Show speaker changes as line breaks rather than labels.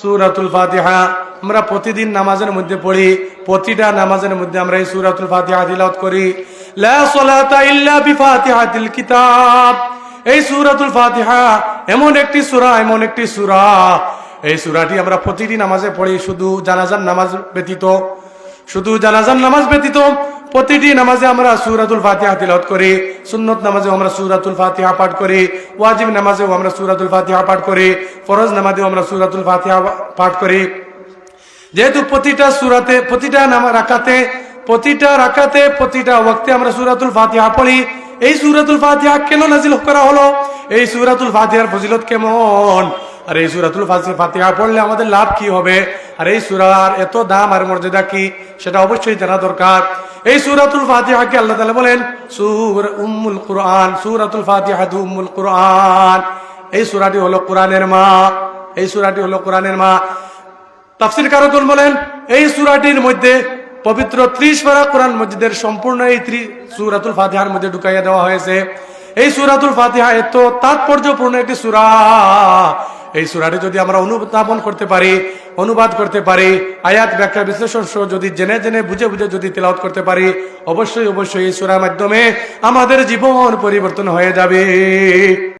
সুরাতুল ফাতিহা। আমরা প্রতিদিন নামাজের মধ্যে পড়ি, প্রতিটা নামাজের মধ্যে আমরা এই সুরাতুল ফাতিহা তিলাওয়াত করি। লা কিতাব। এই সুরাতুল ফাতিহা এমন একটি সূরা, এমন একটি সূরা। এই সূরাটি আমরা প্রতিটি নামাজে পড়ি, শুধু জানাজার নামাজ ব্যতীত, শুধু জানাজার নামাজ ব্যতীত প্রতিটি নামাজে আমরা সুরাতুল ফাতিহা তিলাওয়াত করি, সুন্নত নামাজেও আমরা সুরাতুল ফাতিহা পাঠ করি, ওয়াজিব নামাজেও আমরা সুরাতুল ফাতিহা পাঠ করি, ফরজ নামাজেও আমরা সুরাতুল ফাতিহা পাঠ করি। যেহেতু প্রতিটা সুরাতে, প্রতিটা নামা রাকাতে, প্রতিটা রাকাতে, প্রতিটা ওয়াক্তে আমরা সুরাতুল ফাতিহা পড়ি। এই সুরাতুল ফাতিহা কেন নাজিল করা হলো? এই সুরাতুল ফাতিহার ফজিলত কেমন? আর এই সুরাতুল ফাতি- ফাতিহা পড়লে আমাদের লাভ কি হবে? আর এই সুরার এত দাম আর মর্যাদা কি, সেটা অবশ্যই জানা দরকার। এই সুরাতুল ফাতিহাকে আল্লাহ তাআলা বলেন? সুর উম্মুল কুরআন, সুরাতুল ফাতিহা উম্মুল কুরআন। এই সুরাটি হলো কোরআনের মা, এই সুরাটি হলো কোরআনের মা। তাফসির কারকুন বলেন, এই সুরাটির মধ্যে পবিত্র ত্রিশ পারা কোরআন মসজিদের সম্পূর্ণ এই ত্রি, সুরাতুল ফাতিহার মধ্যে ঢুকাইয়া দেওয়া হয়েছে। এই সুরাতুল ফাতিহা এত তাৎপর্যপূর্ণ একটি সুরা। এই সুরাটি যদি আমরা অনুধাবন করতে পারি অনুবাদ করতে পারি, আয়াত ব্যাখ্যা বিশ্লেষণ সহ যদি জেনে জেনে বুঝে বুঝে যদি তেলাওত করতে পারি, অবশ্যই অবশ্যই এই সুরার মাধ্যমে আমাদের জীবন পরিবর্তন হয়ে যাবে।